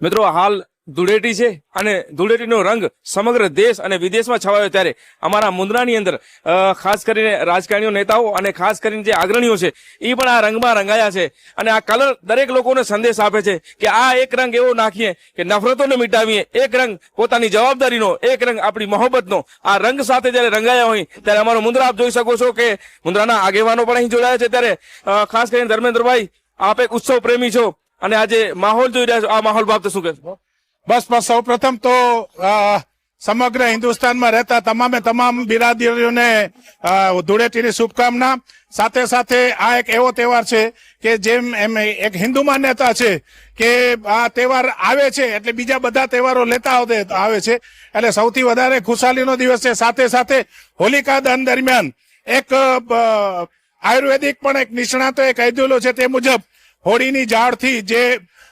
મિત્રો હાલ ધૂળેટી છે અને ધૂળેટીનો રંગ સમગ્ર દેશ અને વિદેશમાં છવાયો ત્યારે અમારા મુન્દ્રાની અંદર ખાસ કરીને રાજકારણીઓ નેતાઓ અને ખાસ કરીને જે અગ્રણીઓ છે એ પણ આ રંગમાં રંગાયા છે. અને આ કલર દરેક લોકોને સંદેશ આપે છે કે આ એક રંગ એવો નાખીએ કે નફરતોને મિટાવીએ. એક રંગ પોતાની જવાબદારીનો, એક રંગ આપણી મોહબ્બતનો. આ રંગ સાથે જ્યારે રંગાયા હોય, ત્યારે અમારો મુન્દ્રા આપ જોઈ શકો છો કે મુન્દ્રાના આગેવાનો પણ અહીં જોડાયા છે ત્યારે ખાસ કરીને ધર્મેન્દ્રભાઈ, આપ એક ઉત્સવ પ્રેમી છો. અને આજે માહોલ જોઈ રહ્યા છો. આ માહોલ બાબતે શું કહેશો? બસ બસ સૌ પ્રથમ તો સમગ્ર હિન્દુસ્તાનમાં રહેતા તમામે તમામ બિરાદરીઓને ધૂળેટીની શુભકામના. સાથે સાથે આ એક એવો તહેવાર છે કે જેમ એમ એક હિન્દુ માન્યતા છે કે આ તહેવાર આવે છે, એટલે બીજા બધા તહેવારો લેતા આવે છે. એટલે સૌથી વધારે ખુશાલીનો દિવસ છે. સાથે સાથે હોલિકા દહન દરમિયાન એક આયુર્વેદિક પણ એક નિષ્ણાતો એ કહી દીધું છે તે મુજબ હોળીની ઝાડથી જે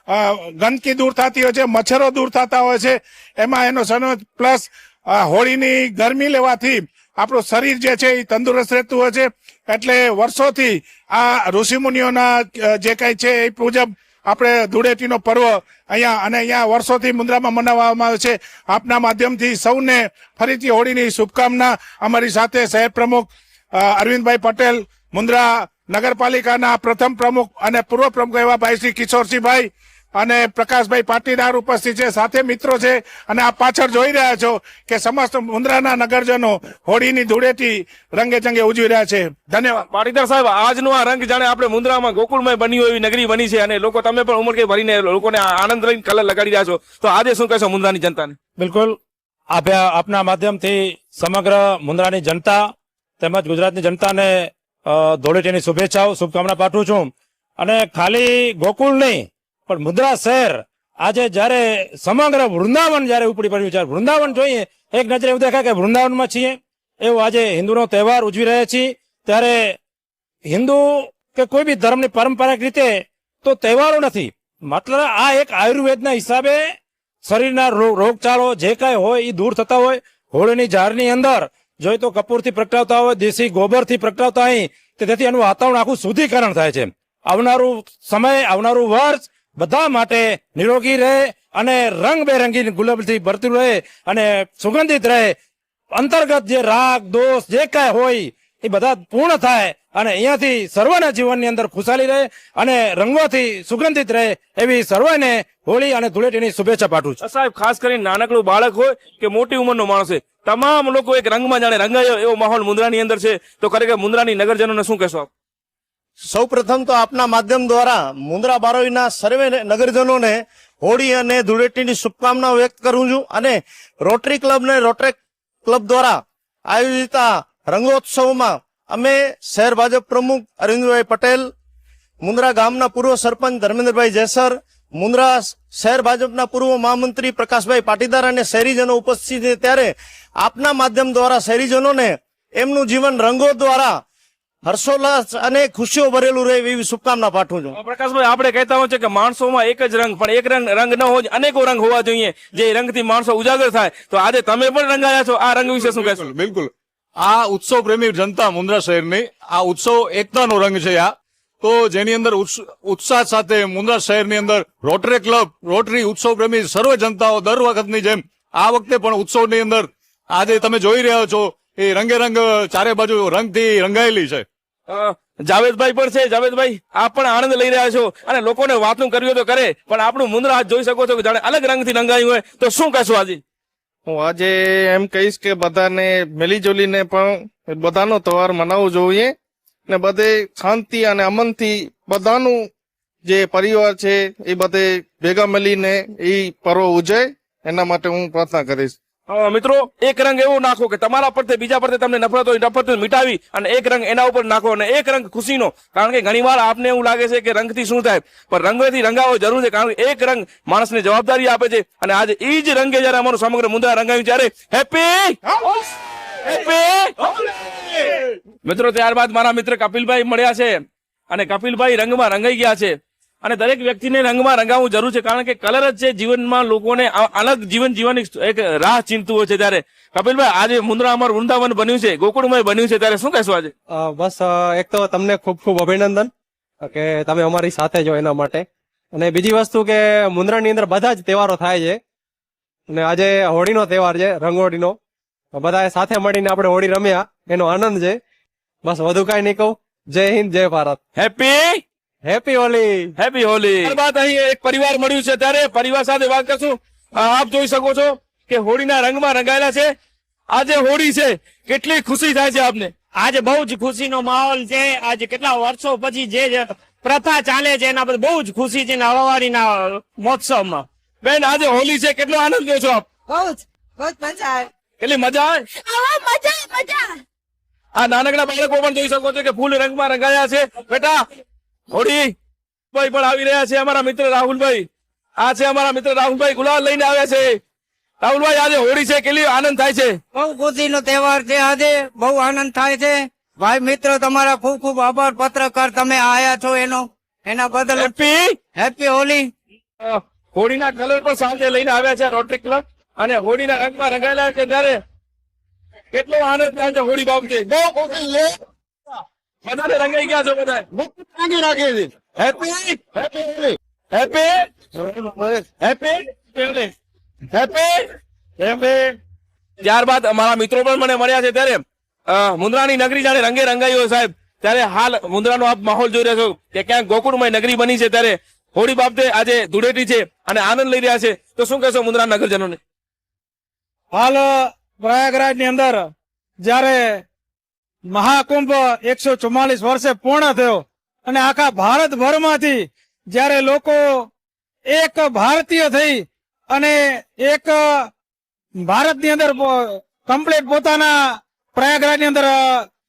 ગંદકી દૂર થતી હોય છે, મચ્છરો દૂર થતા હોય છે. એમાં એનો સનો પ્લસ હોળીની ગરમી લેવાથી આપણું શરીર જે છે એ તંદુરસ્ત રહેતું હોય છે. એટલે વર્ષોથી આ ઋષિમુનિઓના જે કંઈ છે એ મુજબ આપણે ધૂળેટીનો પર્વ અહીંયા અને અહીંયા વર્ષોથી મુન્દ્રામાં મનાવવામાં આવે છે. આપના માધ્યમથી સૌને ફરીથી હોળીની શુભકામના. અમારી સાથે શહેર પ્રમુખ અરવિંદભાઈ પટેલ મુન્દ્રા નગરપાલિકાના પ્રથમ પ્રમુખ અને પૂર્વ પ્રમુખ એવા ભાઈ શ્રી કિશોરસિંહભાઈ અને પ્રકાશભાઈ પાટીદાર ઉપસ્થિત છે સાથે મિત્રો છે અને આ પાછળ જોઈ રહ્યા છો કે સમસ્ત મુન્દ્રાના નગરજનો હોળીની ધૂળેટી રંગે ચંગે ઉજવી રહ્યા છે. ધન્યવાદ. પાટીદાર સાહેબ આજનો આ રંગ જાણે આપણે મુન્દ્રામાં ગોકુળમય બની એવી નગરી બની છે અને લોકો તમે પણ ઉમરકે ભરીને લોકોને આનંદ લઈને કલર લગાડી રહ્યા છો. તો આજે શું કહેશો મુન્દ્રાની જનતાને? બિલકુલ. આપ્યા આપના માધ્યમથી સમગ્ર મુન્દ્રાની જનતા તેમજ ગુજરાતની જનતાને ધૂળેટીની શુભેચ્છાઓ શુભકામના પાઠવું છું. અને ખાલી ગોકુળ નહીં પણ મુદ્રા શહેર આજે જ્યારે સમગ્ર વૃંદાવન જ્યારે ઉપડી પડ્યું છે, વૃંદાવન જોઈએ, એક નજરે એવું દેખાય કે વૃંદાવનમાં છીએ. એવું આજે હિન્દુનો તહેવાર ઉજવી રહ્યા છીએ. ત્યારે હિન્દુ કે કોઈ બી ધર્મની પરંપરાગત રીતે તો તહેવારો નથી. મતલબ આ એક આયુર્વેદના હિસાબે શરીરના રોગચાળો જે કાંઈ હોય એ દૂર થતા હોય, હોળીની ઝાડની અંદર. જોઈ તો કપૂરથી પ્રગટાવતા હોય, દેશી ગોબરથી પ્રગટાવતા હોય તેથી એનું વાતાવરણ આખું શુદ્ધિકરણ થાય છે. આવનારું સમય, આવનારું વર્ષ બધા માટે નિરોગી રહે અને રંગબેરંગી ગુલાબથી ભરતું રહે અને સુગંધિત રહે. અંતર્ગત જે રાગ, દોષ, જે કાંઈ હોય, એ બધા પૂર્ણ થાય અને અહીંયાથી સર્વના જીવનની અંદર ખુશાલી રહે અને રંગોથી સુગંધિત રહે એવી સર્વને હોળી અને ધૂળેટીની શુભેચ્છા પાઠવું છું. સાહેબ, ખાસ કરીને નાનકડું બાળક હોય કે મોટી ઉંમરનો માણસ તમામ લોકો એક રંગમાં જાણે રંગાયો એવો માહોલ મુન્દ્રાની અંદર છે. તો ખરેખર મુન્દ્રાની નગરજનોને શું કહેશો આપ? સૌ પ્રથમ તો આપના માધ્યમ દ્વારા મુન્દ્રા બારોઈના સર્વે નગરજનોને હોળી અને ધૂળેટીની શુભકામનાઓ વ્યક્ત કરું છું અને રોટરી ક્લબ ને રોટરી ક્લબ દ્વારા આયોજિત રંગોત્સવમાં અમે શહેર ભાજપ પ્રમુખ અરવિંદભાઈ પટેલ, મુન્દ્રા ગામના પૂર્વ સરપંચ ધર્મેન્દ્રભાઈ જેસર મુંદ્રા શહેર ભાજપના પૂર્વ મહામંત્રી પ્રકાશભાઈ પાટીદાર અને શહેરીજનો ઉપસ્થિત છે. ત્યારે આપના માધ્યમ દ્વારા શહેરીજનોને એમનું જીવન રંગો દ્વારા હર્ષોલ્લાસ અને ખુશીઓ ભરેલું રહે એવી શુભકામના પાઠવું છું. પ્રકાશભાઈ આપણે કહેતા હોય છે કે માણસોમાં એક જ રંગ પણ એક રંગ રંગ ન હોય અનેકો રંગ હોવા જોઈએ. જે રંગથી માણસો ઉજાગર થાય તો આજે તમે પણ રંગાયા છો. આ રંગ વિશે શું કહેશો? બિલકુલ બિલકુલ. આ ઉત્સવ પ્રેમી જનતા મુન્દ્રા શહેરની આ ઉત્સવ એકતાનો રંગ છે આ. તો જેની અંદર ઉત્સાહ સાથે મુન્દ્રા શહેરની અંદર રોટરી ક્લબ રોટરી ઉત્સવ પ્રેમી સર્વ જનતાઓ દર વખતની જેમ આ વખતે પણ ઉત્સવની અંદર આજે તમે જોઈ રહ્યા છો એ રંગે રંગ ચારે બાજુ રંગથી રંગાયેલી છે. જાવેદભાઈ પણ છે. જાવેદભાઈ આપ પણ આનંદ લઈ રહ્યા છો અને લોકોને વાતનું કર્યું તો કરે પણ આપણું મુંદરા આજ જોઈ શકો છો કે જાણે અલગ રંગથી રંગાયું હોય. તો શું કહેશો આજે? હું આજે એમ કહીશ કે બધાને મિલીજુલીને પણ બધાનો તહેવાર મનાવવો જોઈએ ને બધે શાંતિ અને અમનથી બધાનું જે પરિવાર છે એ બધે ભેગા મળીને એ પર્વ ઉજવે એના માટે હું પ્રાર્થના કરીશ. મિત્રો, એક રંગ એવો નાખો કે તમારા પરથી બીજા પરથી તમને નફરત હોય નફરત મિટાવી અને એક રંગ એના ઉપર નાખો અને એક રંગ ખુશીનો. કારણ કે ઘણીવાર આપને એવું લાગે છે કે રંગથી શું થાય? પણ રંગથી રંગાવો જરૂર છે, કારણ કે એક રંગ માણસને જવાબદારી આપે છે અને આજે એ જ રંગે જયારે અમારું સમગ્ર મુદ્દા રંગાયું ત્યારે હેપી હેપી મિત્રો, ત્યારબાદ મારા મિત્ર કપિલભાઈ મળ્યા છે અને કપિલભાઈ રંગમાં રંગાઈ ગયા છે. અને દરેક વ્યક્તિને રંગમાં રંગાવવું જરૂર છે કારણ કે કલર જ છે જીવનમાં લોકોને અલગ જીવન જીવવાની એક રાહ ચિંતવું હોય છે ત્યારે. કપિલભાઈ આજે મુન્દ્રા અમારું વૃંદાવન બન્યું છે ગોકુળમય બન્યું છે ત્યારે શું કહેશો આજે? બસ એક તો તમને ખૂબ ખૂબ અભિનંદન કે તમે અમારી સાથે જો એના માટે. અને બીજી વસ્તુ કે મુન્દ્રાની અંદર બધા જ તહેવારો થાય છે. અને આજે હોળીનો તહેવાર છે રંગોળીનો. બધા સાથે મળીને આપણે હોળી રમ્યા એનો આનંદ છે. બસ વધુ કાંઈ નહીં કહું. જય હિન્દ જય Bharat. Happy happy Holi happy Holi ત્યારબાદ અહીં એક પરિવાર મળ્યું છે ત્યારે પરિવાર સાથે વાત કરશું. આપ જોઈ શકો છો કે હોળીના રંગમાં રંગાયેલા છે. આજે હોળી છે કેટલી ખુશી થાય છે આપને. આજે બહુ જ ખુશીનો માહોલ છે. આજે કેટલા વર્ષો પછી જે પ્રથા ચાલે છે એના પર બહુ જ ખુશી છે ને હવાવારીના મહોત્સવમાં. બેન આજે હોલી છે કેટલો આનંદ લ્યો છો આપ. બહુ જ બહુ મજા આવે. કેટલી મજા આવે? મજા મજા. આ નાનકડા બાળકો પણ જોઈ શકો છો કે ફૂલ રંગમાં રંગાયા છે. બેટા હોળી ભાઈ પણ આવી રહ્યા છે અમારા મિત્ર રાહુલભાઈ. આ છે અમારા મિત્ર રાહુલભાઈ ગુલાલ લઈને આવ્યા છે. રાહુલભાઈ આજે હોળી છે કેટલી આનંદ થાય છે? બહુ ખુશીનો તહેવાર છે આજે બહુ આનંદ થાય છે. ભાઈ મિત્રો તમારા ખૂબ ખૂબ આભાર પત્રકાર તમે આયા છો એનો એના બદલ હેપી હેપી હોલી હોળીના કલર પણ સાંજે લઈને આવ્યા છે રોટરી ક્લબ અને હોળીના રંગમાં રંગાયેલા છે ત્યારે કેટલો આનંદ થાય છે હોળી બાબતે. બહુ ખુશી છે. બધાને રંગાઈ ગયા છો બધા રંગી રાખીએ છીએ happy happy happy happy happy happy ત્યારબાદ અમારા મિત્રો પણ મને મળ્યા છે ત્યારે મુન્દ્રાની નગરી જાણે રંગે રંગાઈ હોય સાહેબ. ત્યારે હાલ મુન્દ્રાનો આપ માહોલ જોઈ રહ્યા છો કે ક્યાંક ગોકુળમય નગરી બની છે ત્યારે હોળી બાબતે આજે ધૂળેટી છે અને આનંદ લઈ રહ્યા છે. તો શું કહેશો મુન્દ્રા નગરજનોને? હાલ પ્રયાગરાજની અંદર જ્યારે મહાકુંભ એકસો ચુમ્માલીસ વર્ષે પૂર્ણ થયો અને આખા ભારતભરમાંથી જ્યારે લોકો એક ભારતીય થઈ અને એક ભારતની અંદર કમ્પ્લીટ પોતાના પ્રયાગરાજની અંદર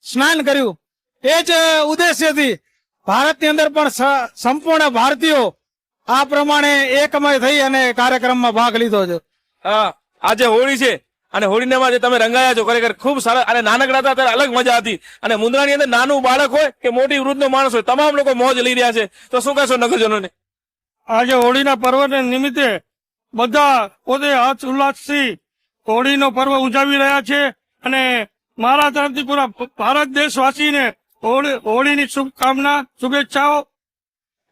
સ્નાન કર્યું. એ જ ઉદ્દેશ્યથી ભારતની અંદર પણ સંપૂર્ણ ભારતીયો આ પ્રમાણે એકમય થઈ અને કાર્યક્રમમાં ભાગ લીધો છે. આજે હોળી છે. અને હોળીનામાં જે તમે રંગાયા છો, ખરેખર ખૂબ સારા અને નાનકડા હતા, ત્યારે અલગ મજા હતી. અને મુન્દ્રાની અંદર નાનું બાળક હોય કે મોટી વૃદ્ધનો માણસ હોય, તમામ લોકો મોજ લઈ રહ્યા છે. તો શું કહેશો નગરજનોને? આજે હોળીના પર્વને નિમિત્તે બધા પોતે હર્ષ ઉલ્લાસથી હોળીનો પર્વ ઉજવી રહ્યા છે. અને મારા તરફથી પૂરા ભારત દેશવાસીને હોળી, હોળીની શુભકામના, શુભેચ્છાઓ.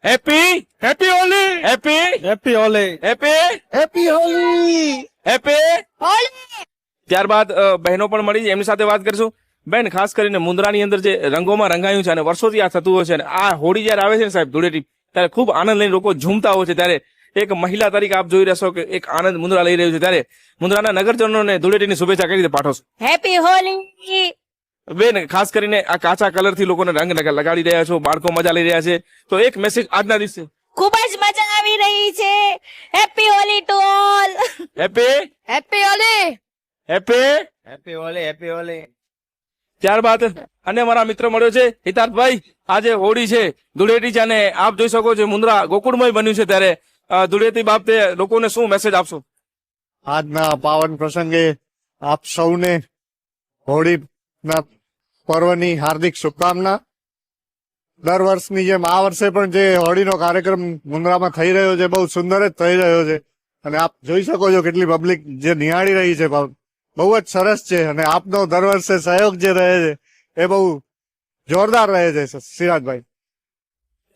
Happy happy Holi happy happy Holi happy happy Holi happy Holi ત્યારબાદ બહેનો પણ મળી છે, એમની સાથે વાત કરીશું. બેન ખાસ કરીને મુંદ્રાની અંદર જે રંગોમાં રંગાયું છે અને વર્ષોથી આ થતું હોય છે અને આ હોળી જયારે આવે છે ને સાહેબ ધૂળેટી ત્યારે ખૂબ આનંદ લઈને લોકો ઝૂમતા હોય છે. ત્યારે એક મહિલા તરીકે આપ જોઈ રહેશો કે એક આનંદ મુંદ્રા લઈ રહ્યું છે. ત્યારે મુંદ્રાના નગરજનોને ધૂળેટીની શુભેચ્છા કરી રીતે પાઠવશો? હેપી હોળી બેન ખાસ કરીને આ કાચા કલરથી લોકોને રંગ લગાડી રહ્યા છો બાળકો મજા લઈ રહ્યા છે. તો એક મેસેજ આજના દિવસે. ખૂબ જ મજા આવી રહી છે. Happy Holi to all happy happy Holi happy happy Holi happy Holi ત્યારબાદ અને મારા મિત્ર મળ્યો છે હિતાર્થભાઈ. આજે હોળી છે ધૂળેટી છે અને આપ જોઈ શકો છો મુન્દ્રા ગોકુળમય બન્યું છે ત્યારે. ધૂળેટી બાબતે લોકોને શું મેસેજ આપશો? આજના પાવન પ્રસંગે આપ સૌને હોળીના પર્વની હાર્દિક શુભકામના. દર વર્ષની જેમ આ વર્ષે પણ જે હોળીનો કાર્યક્રમ મુન્દ્રામાં થઈ રહ્યો છે, બહુ સુંદર જ થઈ રહ્યો છે. અને આપ જોઈ શકો છો કેટલી પબ્લિક જે નિહાળી રહી છે બહુ જ સરસ છે. અને આપનો દર વર્ષે સહયોગ જે રહે છે, એ બહુ જોરદાર રહે છે સિરાજભાઈ.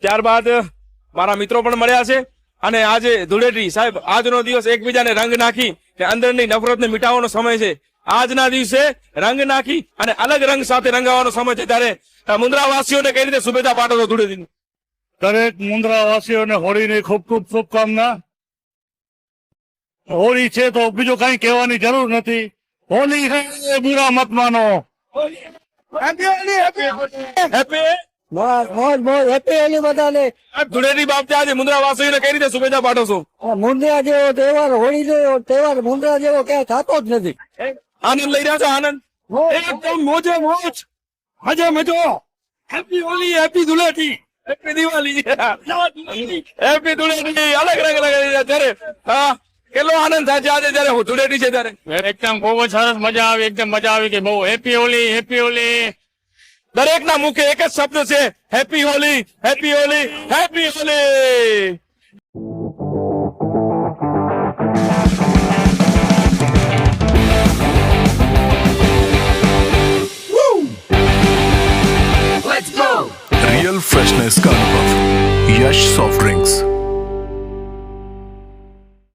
ત્યારબાદ મારા મિત્રો પણ મળ્યા છે. અને આજે ધૂળેટી સાહેબ, આજનો દિવસ એકબીજાને રંગ નાખી કે અંદરની નફરતને મિટાવવાનો સમય છે. આજના દિવસે રંગ નાખી અને અલગ રંગ સાથે રંગાવાનો સમય છે ત્યારે અ, કઈ રીતે શુભેચ્છા પાઠવતો ધૂળેટીની? દરેક મુન્દ્રાવાસીઓને હોળીની ખૂબ ખૂબ શુભકામના. હોળી છે તો બીજું કઈ કહેવાની જરૂર નથી. હોલી બુરા મત માનો. હેપી મોજ મોજ હેપી હોલી બધાને. ધૂળેટી બાબતે આજે મુન્દ્રા વાસીઓને કઈ રીતે શુભેચ્છા પાઠવશો? મુન્દ્રા જેવો તહેવાર હોળી જેવો તહેવાર મુન્દ્રા જેવો ક્યાંય થતો જ નથી. આનંદ લઈ રહ્યા છો આનંદ. એકદમ મોજે મોજ. મજે મજો. Happy Holi happy Dhuleti happy Diwali happy Dhuleti. અલગ અલગ અલગ ત્યારે હા કેટલો આનંદ થાય છે આજે જયારે ધૂળેટી છે ત્યારે. એકદમ બહુ જ સરસ મજા આવી એકદમ મજા આવી કે બહુ હેપી હોલી હેપી હોલી દરેકના મુખે એક જ શબ્દ છે happy Holi happy Holi happy Holi Business Yash Soft Drinks.